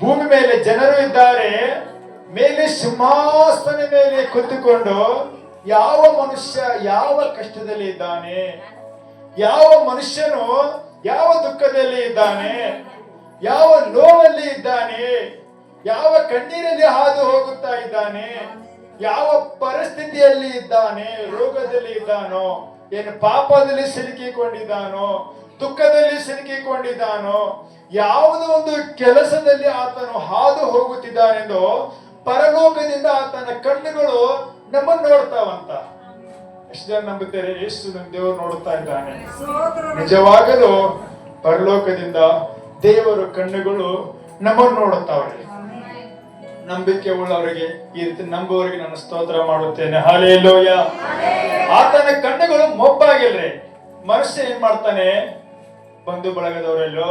ಭೂಮಿ ಮೇಲೆ ಜನರು ಇದ್ದಾರೆ, ಮೇಲೆ ಸಿಂಹಾಸನ ಮೇಲೆ ಕುತ್ತುಕೊಂಡು ಯಾವ ಮನುಷ್ಯ ಯಾವ ಕಷ್ಟದಲ್ಲಿ ಇದ್ದಾನೆ, ಯಾವ ಮನುಷ್ಯನು ಯಾವ ದುಃಖದಲ್ಲಿ ಇದ್ದಾನೆ, ಯಾವ ನೋವಲ್ಲಿ ಇದ್ದಾನೆ, ಯಾವ ಕಣ್ಣೀರಲ್ಲಿ ಹಾದು ಹೋಗುತ್ತಾ ಇದ್ದಾನೆ, ಯಾವ ಪರಿಸ್ಥಿತಿಯಲ್ಲಿ ಇದ್ದಾನೆ, ರೋಗದಲ್ಲಿ ಇದ್ದಾನೋ, ಏನು ಪಾಪದಲ್ಲಿ ಸಿಲುಕಿಕೊಂಡಿದ್ದಾನೋ ದುಃಖದಲ್ಲಿ ಸಿಲುಕಿಕೊಂಡಿದ್ದಾನೋ, ಯಾವುದೋ ಒಂದು ಕೆಲಸದಲ್ಲಿ ಆತನು ಹಾದು ಹೋಗುತ್ತಿದ್ದಾನೆಂದು, ಪರಲೋಕದಿಂದ ಆತನ ಕಣ್ಣುಗಳು ನಮ್ಮನ್ನು ನೋಡ್ತಾವಂತ ಎಷ್ಟು ಜನ ನಂಬುತ್ತಾರೆ ಯೇಸು ನಮ್ಮ ದೇವರು ನೋಡುತ್ತಾ ಇದ್ದಾನೆ. ನಿಜವಾಗಲೂ ಪರಲೋಕದಿಂದ ದೇವರ ಕಣ್ಣುಗಳು ನಮ್ಮನ್ನು ನೋಡುತ್ತಾವ್ರಿ ನಂಬಿಕೆ ಉಳ್ಳವರಿಗೆ ಈ ರೀತಿ ನಂಬುವವರಿಗೆ ನಾನು ಸ್ತೋತ್ರ ಮಾಡುತ್ತೇನೆ. ಹಾಲೇಲೋಯ ಆತನ ಕಣ್ಣುಗಳು ಮೊಬ್ಬಾಗಿಲ್ರಿ. ಮನುಷ್ಯ ಏನ್ ಮಾಡ್ತಾನೆ? ಬಂಧು ಬಳಗದವರಲ್ಲೋ,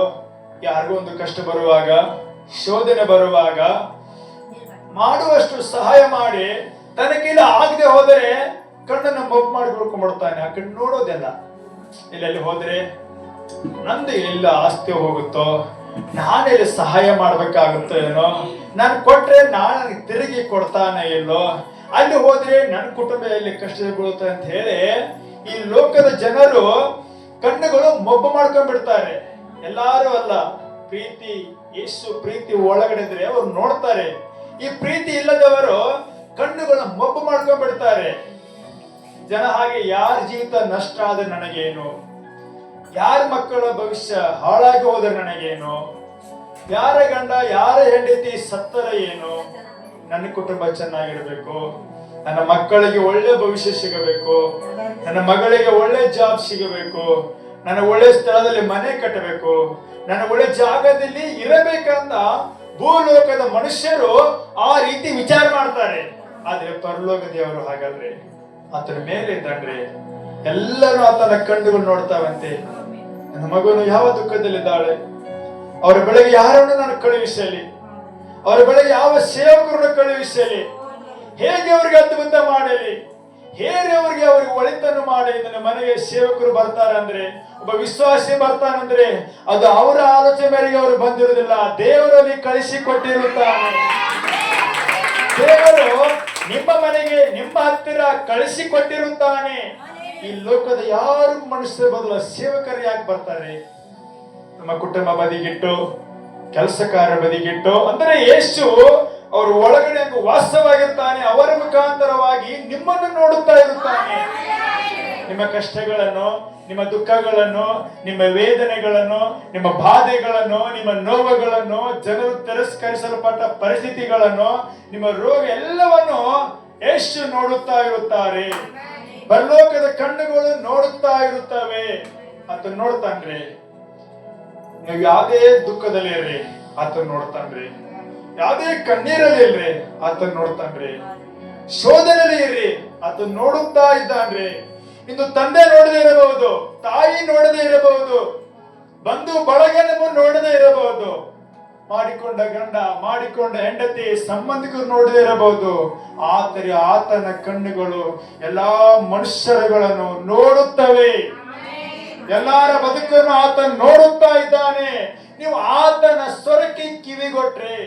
ಯಾರಿಗೂ ಒಂದು ಕಷ್ಟ ಬರುವಾಗ, ಶೋಧನೆ ಬರುವಾಗ ಮಾಡುವಷ್ಟು ಸಹಾಯ ಮಾಡಿ ತನಗಿಲ್ಲ ಆಗದೆ ಹೋದರೆ ಕಣ್ಣನ್ನು ಮೊಬ್ಬು ಮಾಡಿ ಬಿಡ್ಕೊಂಡ್ಬಿಡ್ತಾನೆ ಆ ಕಣ್ಣು ನೋಡೋದೆಲ್ಲ. ಇಲ್ಲೆಲ್ಲಿ ಹೋದ್ರೆ ನಂದು ಎಲ್ಲ ಆಸ್ತಿ ಹೋಗುತ್ತೋ, ನಾನೆಲ್ಲಿ ಸಹಾಯ ಮಾಡ್ಬೇಕಾಗುತ್ತೋ ಏನೋ, ನಾನು ಕೊಟ್ರೆ ನಾನು ತಿರುಗಿ ಕೊಡ್ತಾನೆ ಎಲ್ಲೋ, ಅಲ್ಲಿ ಹೋದ್ರೆ ನನ್ನ ಕುಟುಂಬ ಎಲ್ಲಿ ಕಷ್ಟ ಬೀಳುತ್ತೆ ಅಂತ ಹೇಳಿ ಈ ಲೋಕದ ಜನರು ಕಣ್ಣುಗಳು ಮೊಬ್ಬು ಮಾಡ್ಕೊಂಡ್ಬಿಡ್ತಾರೆ. ಎಲ್ಲಾರು ಅಲ್ಲ, ಪ್ರೀತಿ, ಯೇಸು ಪ್ರೀತಿ ಒಳಗಡೆ ಇದ್ರೆ ಅವ್ರು ನೋಡ್ತಾರೆ. ಈ ಪ್ರೀತಿ ಇಲ್ಲದವರು ಕಣ್ಣುಗಳ ಮೊಬ್ಬು ಮಾಡ್ಕೊಂಡ್ಬಿಡ್ತಾರೆ. ಜನ ಹಾಗೆ ಯಾರ ಜೀವಿತ ನಷ್ಟ ಆದ್ರೆ ನನಗೇನು? ಯಾರ ಮಕ್ಕಳ ಭವಿಷ್ಯ ಹಾಳಾಗಿ ಹೋದ್ರೆ ನನಗೇನು? ಯಾರ ಗಂಡ, ಯಾರ ಹೆಂಡತಿ ಸತ್ತರ ಏನು? ನನ್ನ ಕುಟುಂಬ ಚೆನ್ನಾಗಿರ್ಬೇಕು. ನನ್ನ ಮಕ್ಕಳಿಗೆ ಒಳ್ಳೆ ಭವಿಷ್ಯ ಸಿಗಬೇಕು. ನನ್ನ ಮಗಳಿಗೆ ಒಳ್ಳೆ ಜಾಬ್ ಸಿಗಬೇಕು. ನನ್ನ ಒಳ್ಳೆ ಸ್ಥಳದಲ್ಲಿ ಮನೆ ಕಟ್ಟಬೇಕು. ನನ್ನ ಒಳ್ಳೆ ಜಾಗದಲ್ಲಿ ಇರಬೇಕಂತ ಭೂಲೋಕದ ಮನುಷ್ಯರು ಆ ರೀತಿ ವಿಚಾರ ಮಾಡ್ತಾರೆ. ಆದ್ರೆ ಪರಲೋಕ ದೇವರು ಹಾಗಲ್ರಿ. ಆತನ ಮೇಲೆ ಇದ್ದಾನ್ರಿ. ಎಲ್ಲರೂ ಆತನ ಕಣ್ಣುಗಳು ನೋಡ್ತಾವಂತೆ. ನನ್ನ ಮಗನು ಯಾವ ದುಃಖದಲ್ಲಿದ್ದಾಳೆ? ಅವರ ಬೆಳಗ್ಗೆ ಯಾರನ್ನು ನಾನು ಕಳುಹಿಸಲಿ? ಅವರ ಬೆಳಗ್ಗೆ ಯಾವ ಸೇವಕರನ್ನು ಕಳುಹಿಸಲಿ? ಹೇಗೆ ಅವರಿಗೆ ಅದ್ಭುತ ಮಾಡಲಿ? ಹೇಗೆ ಅವರಿಗೆ ಅವರಿಗೆ ಒಳಿತನ್ನು ಮಾಡಿ ನನ್ನ ಮನೆಗೆ ಸೇವಕರು ಬರ್ತಾರೆ ಅಂದ್ರೆ, ಒಬ್ಬ ವಿಶ್ವಾಸಿ ಬರ್ತಾನಂದ್ರೆ ಅದು ಅವರ ಆಲೋಚನೆ ಮೇರೆಗೆ ಅವರು ಬಂದಿರುವುದಿಲ್ಲ. ದೇವರಲ್ಲಿ ಕಳಿಸಿ ಕೊಟ್ಟಿರುತ್ತಾನೆ ದೇವರು ನಿಮ್ಮ ಮನೆಗೆ, ನಿಮ್ಮ ಹತ್ತಿರ ಕಳಿಸಿ ಕೊಟ್ಟಿರುತ್ತಾನೆ ಈ ಲೋಕದ ಯಾರು ಮನುಷ್ಯ ಬದಲು ಸೇವಕರು ಯಾಕೆ ಬರ್ತಾರೆ? ನಮ್ಮ ಕುಟುಂಬ ಬದಿಗಿಟ್ಟು ಕೆಲಸಕಾರ ಬದಿಗಿಟ್ಟು, ಅಂದ್ರೆ ಯೇಸು ಅವರು ಒಳಗಡೆ ಒಂದು ವಾಸವಾಗಿರ್ತಾನೆ ಅವರ ಮುಖಾಂತರವಾಗಿ ನಿಮ್ಮನ್ನು ನೋಡುತ್ತಾ ಇರುತ್ತಾನೆ. ನಿಮ್ಮ ಕಷ್ಟಗಳನ್ನು, ನಿಮ್ಮ ದುಃಖಗಳನ್ನು, ನಿಮ್ಮ ವೇದನೆಗಳನ್ನು, ನಿಮ್ಮ ಬಾಧೆಗಳನ್ನು, ನಿಮ್ಮ ನೋವುಗಳನ್ನು, ಜನರು ತಿರಸ್ಕರಿಸಲ್ಪಟ್ಟ ಪರಿಸ್ಥಿತಿಗಳನ್ನು, ನಿಮ್ಮ ರೋಗ ಎಲ್ಲವನ್ನು ಯೇಸು ನೋಡುತ್ತಾ ಇರುತ್ತಾರೆ. ಪರಲೋಕದ ಕಣ್ಣುಗಳು ನೋಡುತ್ತಾ ಇರುತ್ತವೆ. ಅಂತ ನೋಡ್ತಾನ್ರಿ? ನೀವು ಯಾವುದೇ ದುಃಖದಲ್ಲಿ ಇರ್ರಿ ಆತ ನೋಡ್ತಾನ್ರಿ? ಯಾವುದೇ ಕಣ್ಣೀರಲ್ಲಿ ಇಲ್ರಿ ಆತನ್ ನೋಡ್ತಾನ್ರಿ. ಶೋಧನೆಯಲ್ಲಿ ಇರ್ರಿ, ಆತನ್ ನೋಡುತ್ತಾ ಇದ್ದಾನ್ರಿ. ಇಂದು ತಂದೆ ನೋಡದೆ ಇರಬಹುದು, ತಾಯಿ ನೋಡದೇ ಇರಬಹುದು, ಬಂಧು ಬಳಗ ನೋಡದೆ ಇರಬಹುದು. ಮಾಡಿಕೊಂಡ ಗಂಡ, ಮಾಡಿಕೊಂಡ ಹೆಂಡತಿ, ಸಂಬಂಧಿಕರು ನೋಡದೆ ಇರಬಹುದು. ಆದರೆ ಆತನ ಕಣ್ಣುಗಳು ಎಲ್ಲಾ ಮನುಷ್ಯರುಗಳನ್ನು ನೋಡುತ್ತವೆ. ಎಲ್ಲರ ಬದುಕನ್ನು ಆತ ನೋಡುತ್ತಾ ಇದ್ದಾನೆ. ನೀವು ಆತನ ಸ್ವರಕ್ಕೆ ಕಿವಿಗೊಟ್ರೆ.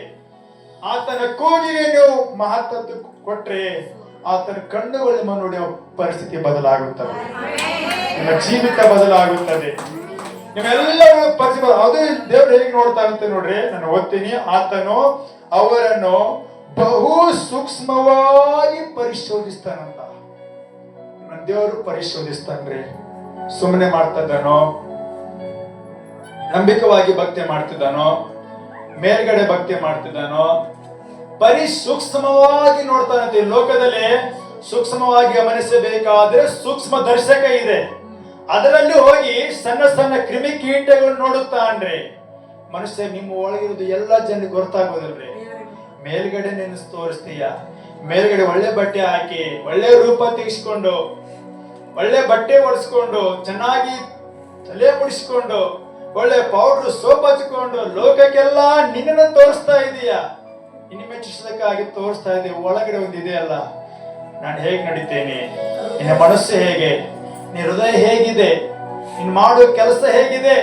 ಆತನ ಕೂಗಿಗೆ ನೀವು ಮಹತ್ವ ಕೊಟ್ರೆ ಆತನ ಕಣ್ಣುಗಳು ನೋಡಿ ಪರಿಸ್ಥಿತಿ ಬದಲಾಗುತ್ತದೆ. ನಿಮ್ಮ ಜೀವಿತ ಬದಲಾಗುತ್ತದೆ. ನಿಮ್ಮೆಲ್ಲರೂ ಪರಿಸ್ಥಿತಿ ಅದು ದೇವ್ರು ಹೇಗೆ ಅಂತ ನೋಡ್ರಿ ನಾನು ಓದ್ತೀನಿ. ಆತನು ಅವರನ್ನು ಬಹು ಸೂಕ್ಷ್ಮವಾಗಿ ಪರಿಶೋಧಿಸ್ತಾನಂತ. ನನ್ನ ದೇವರು ಪರಿಶೋಧಿಸ್ತಾನ್ರಿ. ಸುಮ್ಮನೆ ಮಾಡ್ತಿದ್ದಾನೋ ನಂಬಿಕವಾಗಿ ಭಕ್ತಿ ಮಾಡ್ತಿದ್ದಾನೋ ಮೇಲ್ಗಡೆ ಭಕ್ತಿ ಮಾಡ್ತಿದ್ದಾನೋ, ಬರೀ ಸೂಕ್ಷ್ಮವಾಗಿ ನೋಡ್ತಾನಂತೆ ಲೋಕದಲ್ಲಿ ಸೂಕ್ಷ್ಮವಾಗಿ ಗಮನಿಸಬೇಕಾದ್ರೆ ಸೂಕ್ಷ್ಮ ದರ್ಶಕ ಇದೆ. ಅದರಲ್ಲಿ ಹೋಗಿ ಸಣ್ಣ ಸಣ್ಣ ಕ್ರಿಮಿ ಕೀಟಗಳು ನೋಡುತ್ತಾನ್ರಿ ಮನುಷ್ಯ ನಿಮ್ಮ ಒಳಗಿರೋದು ಎಲ್ಲ ಜನರಿಗೆ ಗೊತ್ತಾಗೋದಿಲ್ರಿ ಮೇಲ್ಗಡೆ ನೆನೆಸ್ ತೋರಿಸ್ತೀಯ? ಮೇಲ್ಗಡೆ ಒಳ್ಳೆ ಬಟ್ಟೆ ಹಾಕಿ, ಒಳ್ಳೆ ರೂಪ ತೆಗೆಸ್ಕೊಂಡು, ಒಳ್ಳೆ ಬಟ್ಟೆ ಒಡಿಸ್ಕೊಂಡು, ಚೆನ್ನಾಗಿ ತಲೆ ಮುಡಿಸ್ಕೊಂಡು ಒಳ್ಳೆ ಪೌಡರ್ ಸೋಪ್ ಹಚ್ಕೊಂಡು ಲೋಕಕ್ಕೆಲ್ಲ ನಿನ್ನನ್ನು ತೋರಿಸ್ತಾ ಇದೀಯ? ಇನ್ನು ಮೆಚ್ಚಿಸೋದಕ್ಕಾಗಿ ತೋರಿಸ್ತಾ ಇದೆ, ಒಳಗಡೆ ಒಂದು ಇದೆಯಲ್ಲ ನಾನು ಹೇಗೆ ನಡಿತೇನೆ? ನಿನ್ನ ಮನಸ್ಸು ಹೇಗೆ? ನಿನ್ನ ಹೃದಯ ಹೇಗಿದೆ? ನೀನು ಮಾಡೋ ಕೆಲಸ ಹೇಗಿದೆ?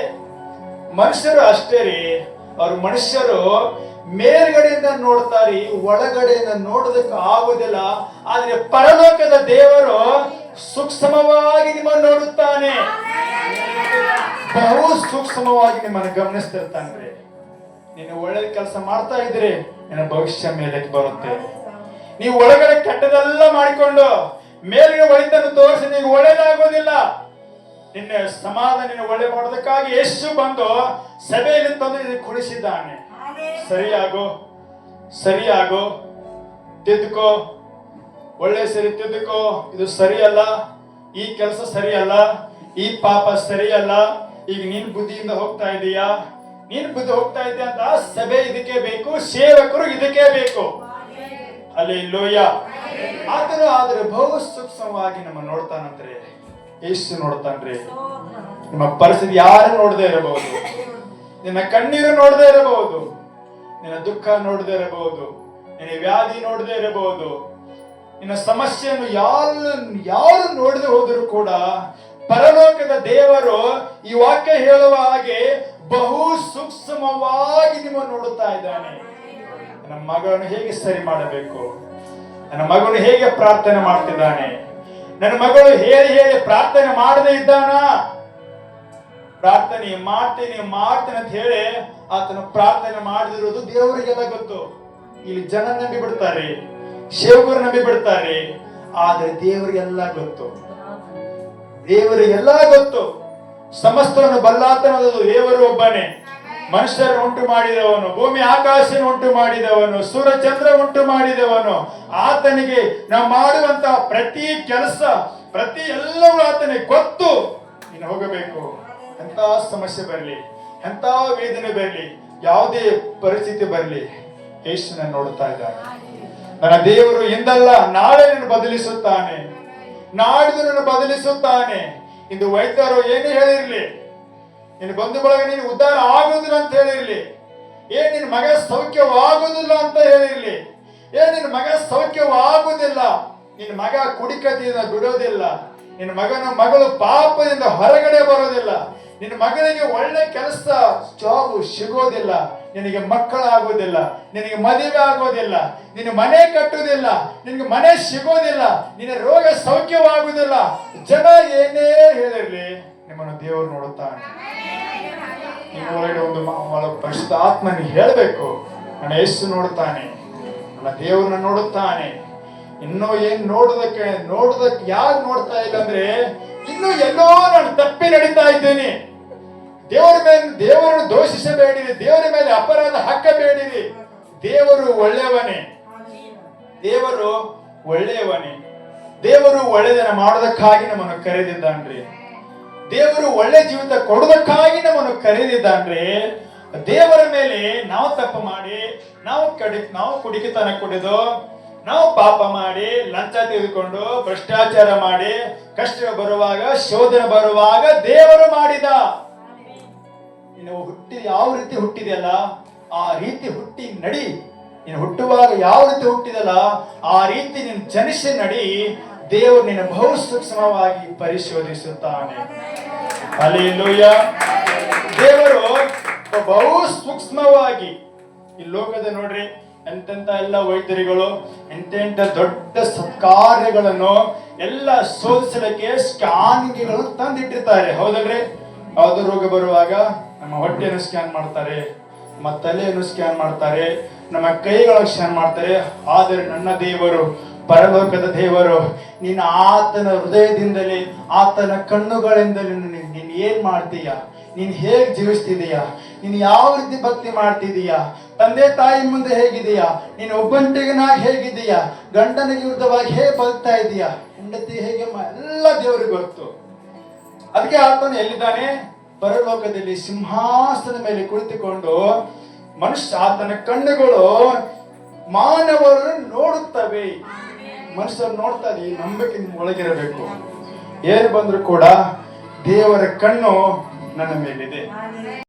ಮನುಷ್ಯರು ಅಷ್ಟೇ ರೀ. ಅವ್ರ ಮನುಷ್ಯರು ಮೇಲ್ಗಡೆಯಿಂದ ನೋಡ್ತಾರೆ ಒಳಗಡೆಯಿಂದ ನೋಡೋದಕ್ಕೆ ಆಗುದಿಲ್ಲ. ಆದ್ರೆ ಪರಲೋಕದ ದೇವರು ಸೂಕ್ಷ್ಮವಾಗಿ ನಿಮ್ಮನ್ನು ನೋಡುತ್ತಾನೆ. ಬಹು ಸೂಕ್ಷ್ಮವಾಗಿ ನಿಮ್ಮನ್ನು ಗಮನಿಸ್ತಿರ್ತಾನೆ. ನೀನು ಒಳ್ಳೆ ಕೆಲಸ ಮಾಡ್ತಾ ಇದ್ರೆ ನಿನ್ನ ಭವಿಷ್ಯ ಮೇಲಕ್ಕೆ ಬರುತ್ತೆ. ನೀವು ಒಳಗಡೆ ಕೆಟ್ಟದೆಲ್ಲ ಮಾಡಿಕೊಂಡು ಮೇಲಿನ ಒಳಿತನ್ನು ತೋರಿಸಿ ನೀವು ಒಳ್ಳೇದಾಗೋದಿಲ್ಲ ನಿನ್ನ ಸಮಾಧಾನ, ನಿನ್ನ ಒಳ್ಳೆ ಮಾಡೋದಕ್ಕಾಗಿ ಯೇಸು ಬಂದು ಸಭೆಯಲ್ಲಿ ತಂದು ನಿನ್ನ ಕುಡಿಸಿದ್ದಾನೆ. ಸರಿಯಾಗೋ ಸರಿಯಾಗೋ, ತಿದ್ದುಕೋ, ಒಳ್ಳೆ ಸರಿ ತಿದ್ದುಕೋ. ಇದು ಸರಿಯಲ್ಲ, ಈ ಕೆಲಸ ಸರಿಯಲ್ಲ, ಈ ಪಾಪ ಸರಿಯಲ್ಲ. ಈಗ ನೀನ್ ಬುದ್ಧಿಯಿಂದ ಹೋಗ್ತಾ ಇದೀಯಾ? ನೀನ್ ಬುದ್ಧಿ ಹೋಗ್ತಾ ಇದೆಯಾ ಅಂತ ಸಭೆ ಇದಕ್ಕೆ ಬೇಕು, ಸೇವಕರು ಇದಕ್ಕೆ ಬೇಕು. ಅಲ್ಲಿ ಲೋಯ ಆತನು ಆದ್ರೆ ಬಹು ಸೂಕ್ಷ್ಮವಾಗಿ ನಮ್ಮ ನೋಡ್ತಾನಂದ್ರೆ ಎಷ್ಟು ನೋಡ್ತಾನ್ರಿ. ನಿಮ್ಮ ಪರಿಸ್ಥಿತಿ ಯಾರು ನೋಡದೆ ಇರಬಹುದು? ನಿನ್ನ ಕಣ್ಣೀರು ನೋಡದೆ ಇರಬಹುದು. ನಿನ್ನ ದುಃಖ ನೋಡದೆ ಇರಬಹುದು. ನಿನ್ನ ವ್ಯಾಧಿ ನೋಡದೆ ಇರಬಹುದು. ನಿನ್ನ ಸಮಸ್ಯೆಯನ್ನು ಯಾರು ಯಾರು ನೋಡದೆ ಹೋದರೂ ಕೂಡ ಪರಲೋಕದ ದೇವರು ಈ ವಾಕ್ಯ ಹೇಳುವ ಹಾಗೆ ಬಹು ಸೂಕ್ಷ್ಮವಾಗಿ ನಿಮ್ಮ ನೋಡುತ್ತಾ ಇದ್ದಾನೆ. ನನ್ನ ಮಗಳನ್ನು ಹೇಗೆ ಸರಿ ಮಾಡಬೇಕು? ನನ್ನ ಮಗನು ಹೇಗೆ ಪ್ರಾರ್ಥನೆ ಮಾಡ್ತಿದ್ದಾನೆ? ನನ್ನ ಮಗಳು ಹೇಳಿ ಹೇಳಿ ಪ್ರಾರ್ಥನೆ ಮಾಡದೆ ಇದ್ದಾನ? ಪ್ರಾರ್ಥನೆ ಮಾಡ್ತೇನೆ ಮಾಡ್ತೇನೆ ಅಂತ ಹೇಳಿ ಆತನು ಪ್ರಾರ್ಥನೆ ಮಾಡದಿರೋದು ದೇವರಿಗೆಲ್ಲ ಗೊತ್ತು. ಇಲ್ಲಿ ಜನ ನಂಬಿ ಬಿಡ್ತಾರೆ ಸೇವಕರು ನಂಬಿ ಬಿಡ್ತಾರೆ ಆದ್ರೆ ದೇವರಿಗೆಲ್ಲ ಗೊತ್ತು. ದೇವರಿಗೆಲ್ಲ ಗೊತ್ತು. ಸಮಸ್ತವನ್ನು ಬಲ್ಲಾತನದು ದೇವರು ಒಬ್ಬನೇ. ಮನುಷ್ಯರನ್ನು ಉಂಟು ಮಾಡಿದವನು, ಭೂಮಿ ಆಕಾಶನ ಉಂಟು ಮಾಡಿದವನು ಸೂರ್ಯಚಂದ್ರ ಉಂಟು ಮಾಡಿದವನು. ಆತನಿಗೆ ನಾವು ಮಾಡುವಂತ ಪ್ರತಿ ಕೆಲಸ, ಪ್ರತಿ ಎಲ್ಲವೂ ಆತನಿಗೆ ಗೊತ್ತು. ನೀನು ಹೋಗಬೇಕು. ಎಂತ ಸಮಸ್ಯೆ ಬರಲಿ ಎಂತ ವೇದನೆ ಬರಲಿ, ಯಾವುದೇ ಪರಿಸ್ಥಿತಿ ಬರಲಿ, ಯೇಸುನ ನೋಡುತ್ತಾ ಇದ್ದಾನೆ ನನ್ನ ದೇವರು ಎಂದಲ್ಲ ನಾಳೆ ನೀನು ಬದಲಿಸುತ್ತಾನೆ. ನಾಡಿದು ನನ್ನ ಬದಲಿಸುತ್ತಾನೆ. ಇಂದು ವೈದ್ಯರು ಏನು ಹೇಳಿರಲಿ? ನಿನ್ನ ಬಂಧು ಬಳಗ ನೀನು ಉದ್ಧಾರ ಆಗುವುದಿಲ್ಲ ಅಂತ ಹೇಳಿರಲಿ. ಏನ್ ನಿನ್ನ ಮಗ ಸೌಖ್ಯವಾಗುವುದಿಲ್ಲ ಅಂತ ಹೇಳಿರಲಿ. ಏ ನಿನ್ನ ಮಗ ಸೌಖ್ಯವಾಗುವುದಿಲ್ಲ? ನಿನ್ನ ಮಗ ಕುಡಿಕದಿಂದ ಬಿಡೋದಿಲ್ಲ ನಿನ್ನ ಮಗನ ಮಗಳು ಪಾಪದಿಂದ ಹೊರಗಡೆ ಬರೋದಿಲ್ಲ. ನಿನ್ನ ಮಗನಿಗೆ ಒಳ್ಳೆ ಕೆಲಸ ಜಾಬ್ ಸಿಗೋದಿಲ್ಲ. ನಿನಗೆ ಮಕ್ಕಳಾಗೋದಿಲ್ಲ. ನಿನಗೆ ಮದುವೆ ಆಗೋದಿಲ್ಲ. ನಿನ್ನ ಮನೆ ಕಟ್ಟುವುದಿಲ್ಲ ನಿನಗೆ ಮನೆ ಸಿಗೋದಿಲ್ಲ. ನಿನ್ನ ರೋಗ ಸೌಖ್ಯವಾಗುವುದಿಲ್ಲ ಜನ ಏನೇ ಹೇಳಿರಲಿ ನಿಮ್ಮನ್ನು ದೇವರು ನೋಡುತ್ತಾನೆ. ಒಳಗಡೆ ಒಂದು ಪರಿಶುದ್ಧ ಆತ್ಮನ ಹೇಳಬೇಕು. ನನ್ನ ಯೇಸು ನೋಡುತ್ತಾನೆ. ನನ್ನ ದೇವರನ್ನ ನೋಡುತ್ತಾನೆ. ಇನ್ನೂ ಏನ್ ನೋಡೋದಕ್ಕೆ ನೋಡೋದಕ್ಕೆ ಯಾರು ನೋಡ್ತಾ ಇಲ್ಲ ಅಂದ್ರೆ ಇನ್ನೂ ಎಲ್ಲೋ ತಪ್ಪಿ ನಡೀತಾ ಇದ್ದೇನೆ. ದೇವರ ಮೇಲೆ ದೇವರನ್ನು ದೋಷಿಸಬೇಡಿರಿ. ದೇವರ ಮೇಲೆ ಅಪರಾಧ ಹಾಕಬೇಡಿರಿ. ದೇವರು ಒಳ್ಳೆಯವನೇ. ದೇವರು ಒಳ್ಳೆಯವನೇ. ದೇವರು ಒಳ್ಳೆಯದನ್ನ ಮಾಡೋದಕ್ಕಾಗಿ ನಮ್ಮನ್ನು ಕರೆದಿದ್ದಾನ್ರಿ. ದೇವರು ಒಳ್ಳೆ ಜೀವಿತ ಕೊಡೋದಕ್ಕಾಗಿ ನಮ್ಮನ್ನು ಕರೆದಿದ್ದಾನ್ರಿ. ದೇವರ ಮೇಲೆ ನಾವು ತಪ್ಪು ಮಾಡಿ, ನಾವು ಕಡಿ ನಾವು ಕುಡಿಕೆತನ ಕುಡಿದು ನಾವು ಪಾಪ ಮಾಡಿ, ಲಂಚ ತೆಗೆದುಕೊಂಡು, ಭ್ರಷ್ಟಾಚಾರ ಮಾಡಿ, ಕಷ್ಟ ಬರುವಾಗ, ಶೋಧನೆ ಬರುವಾಗ ದೇವರು ಮಾಡಿದ. ನೀನು ಹುಟ್ಟಿ ಯಾವ ರೀತಿ ಹುಟ್ಟಿದೆಯಲ್ಲ, ಆ ರೀತಿ ಹುಟ್ಟಿ ನಡಿ. ನೀನು ಹುಟ್ಟುವಾಗ ಯಾವ ರೀತಿ ಹುಟ್ಟಿದಲ್ಲ ಆ ರೀತಿ ನೀನು ಜನಿಸಿ ನಡಿ. ದೇವರು ನಿನ್ನ ಬಹು ಸೂಕ್ಷ್ಮವಾಗಿ ಪರಿಶೋಧಿಸುತ್ತಾನೆ. ಅಲ್ಲಿಲೂಯ ದೇವರು ಬಹು ಸೂಕ್ಷ್ಮವಾಗಿ ಈ ಲೋಕದ ನೋಡ್ರಿ ಎಂತೆಂತ ಎಲ್ಲ ವೈದ್ಯರುಗಳು, ಎಂತೆಂತ ದೊಡ್ಡ ಸತ್ಕಾರ್ಯಗಳನ್ನು ಎಲ್ಲ ಶೋಧಿಸಲಿಕ್ಕೆ ಸ್ಕ್ಯಾನಿಂಗ್ಗಳನ್ನು ತಂದಿಟ್ಟಿರ್ತಾರೆ ಹೌದಲ್ರಿ? ಯಾವ್ದು ರೋಗ ಬರುವಾಗ ನಮ್ಮ ಹೊಟ್ಟೆಯನ್ನು ಸ್ಕ್ಯಾನ್ ಮಾಡ್ತಾರೆ, ನಮ್ಮ ತಲೆಯನ್ನು ಸ್ಕ್ಯಾನ್ ಮಾಡ್ತಾರೆ, ನಮ್ಮ ಕೈಗಳ ಸ್ಕ್ಯಾನ್ ಮಾಡ್ತಾರೆ. ಆದರೆ ನನ್ನ ದೇವರು, ಪರಲೋಕದ ದೇವರು, ನಿನ್ನ ಆತನ ಹೃದಯದಿಂದಲೇ, ಆತನ ಕಣ್ಣುಗಳಿಂದಲೇ ನೀನು ಏನ್ ಮಾಡ್ತೀಯ? ನೀನು ಹೇಗೆ ಜೀವಿಸ್ತಿದೀಯ ನೀನು ಯಾವ ರೀತಿ ಭಕ್ತಿ ಮಾಡ್ತಿದೀಯ ತಂದೆ ತಾಯಿ ಮುಂದೆ ಹೇಗಿದೆಯಾ ನೀನು ಒಬ್ಬಂಟಿಗನಾಗಿ ಹೇಗಿದೆಯಾ ಗಂಡನ ವಿರುದ್ಧವಾಗಿ ಹೇಗೆ ಬದುಕ್ತಾ ಇದೀಯಾ? ಹೆಂಡತಿ ಹೇಗೆ ಎಲ್ಲ ದೇವರಿಗೆ ಗೊತ್ತು. ಅದಕ್ಕೆ ಆತನು ಎಲ್ಲಿದ್ದಾನೆ? ಪರಲೋಕದಲ್ಲಿ ಸಿಂಹಾಸನದ ಮೇಲೆ ಕುಳಿತುಕೊಂಡು ಮನುಷ್ಯ ಆತನ ಕಣ್ಣುಗಳು ಮಾನವರು ನೋಡುತ್ತವೆ. ಮನುಷ್ಯರು ನೋಡ್ತಾ ಈ ನಂಬಿಕೆ ಒಳಗಿರಬೇಕು. ಏನು ಬಂದ್ರು ಕೂಡ ದೇವರ ಕಣ್ಣು ನನ್ನ ಮೇಲಿದೆ.